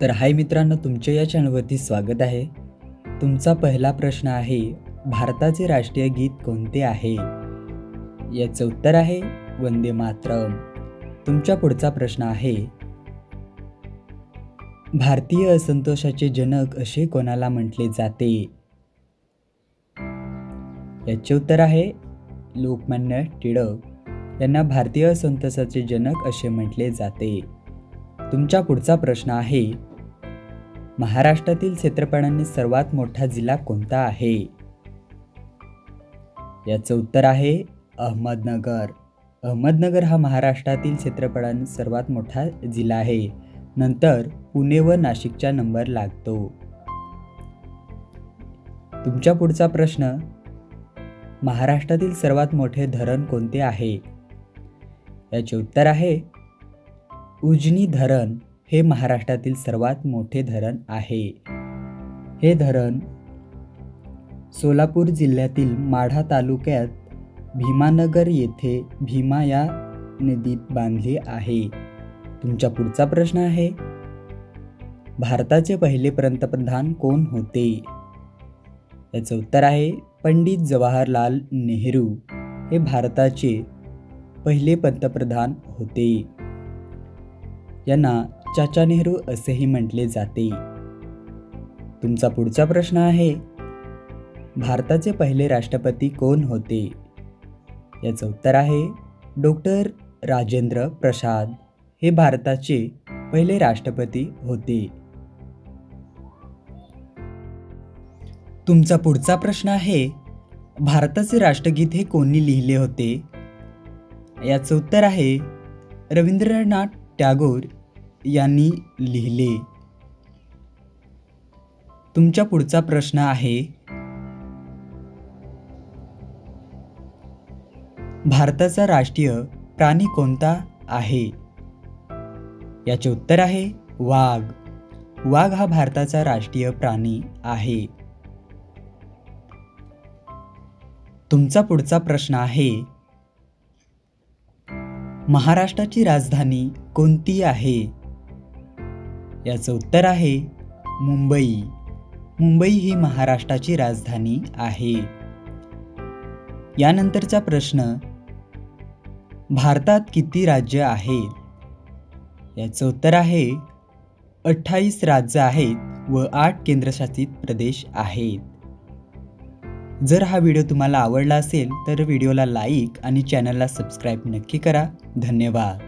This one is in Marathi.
तर हाय मित्रांनो तुमच्या या चॅनलवरती स्वागत आहे. तुमचा पहिला प्रश्न आहे भारताचे राष्ट्रीय गीत कोणते आहे? याचं उत्तर आहे वंदे मातरम. तुमच्या पुढचा प्रश्न आहे भारतीय असंतोषाचे जनक असे कोणाला म्हटले जाते? याचे उत्तर आहे लोकमान्य टिळक. यांना भारतीय असंतोषाचे जनक असे म्हटले जाते. तुमच्या पुढचा प्रश्न आहे महाराष्ट्रातील क्षेत्रफळाने सर्वात मोठा जिल्हा कोणता आहे? याचं उत्तर आहे अहमदनगर. अहमदनगर हा महाराष्ट्रातील क्षेत्रफळाने सर्वात मोठा जिल्हा आहे. नंतर पुणे व नाशिकचा नंबर लागतो. तुमच्या पुढचा प्रश्न महाराष्ट्रातील सर्वात मोठे धरण कोणते आहे? याचे उत्तर आहे उजनी धरण हे महाराष्ट्रातील सर्वात मोठे धरण आहे. हे धरण सोलापूर जिल्ह्यातील माढा तालुक्यात भीमानगर येथे भीमा या नदीत बांधले आहे. तुमचा पुढचा प्रश्न आहे भारताचे पहिले पंतप्रधान कोण होते? याचं उत्तर आहे पंडित जवाहरलाल नेहरू. हे भारताचे पहिले पंतप्रधान होते. यांना चाचा नेहरू असेही म्हटले जाते. तुमचा पुढचा प्रश्न आहे भारताचे पहिले राष्ट्रपती कोण होते? याचं उत्तर आहे डॉक्टर राजेंद्र प्रसाद हे भारताचे पहिले राष्ट्रपती होते. तुमचा पुढचा प्रश्न आहे भारताचे राष्ट्रगीत हे कोणी लिहिले होते? याचं उत्तर आहे रवींद्रनाथ टागोर यांनी लिहिले. तुमच्या पुढचा प्रश्न आहे भारताचा राष्ट्रीय प्राणी कोणता आहे? याचे उत्तर आहे वाघ. वाघ हा भारताचा राष्ट्रीय प्राणी आहे. तुमचा पुढचा प्रश्न आहे महाराष्ट्राची राजधानी कोणती आहे? याचं उत्तर आहे मुंबई. मुंबई ही महाराष्ट्राची राजधानी आहे. यानंतरचा प्रश्न भारतात किती राज्य आहेत? याचं उत्तर आहे अठ्ठावीस राज्य आहेत व आठ केंद्रशासित प्रदेश आहेत. जर हा व्हिडिओ तुम्हाला आवडला असेल तर व्हिडिओला लाईक आणि चॅनलला सबस्क्राईब नक्की करा. धन्यवाद.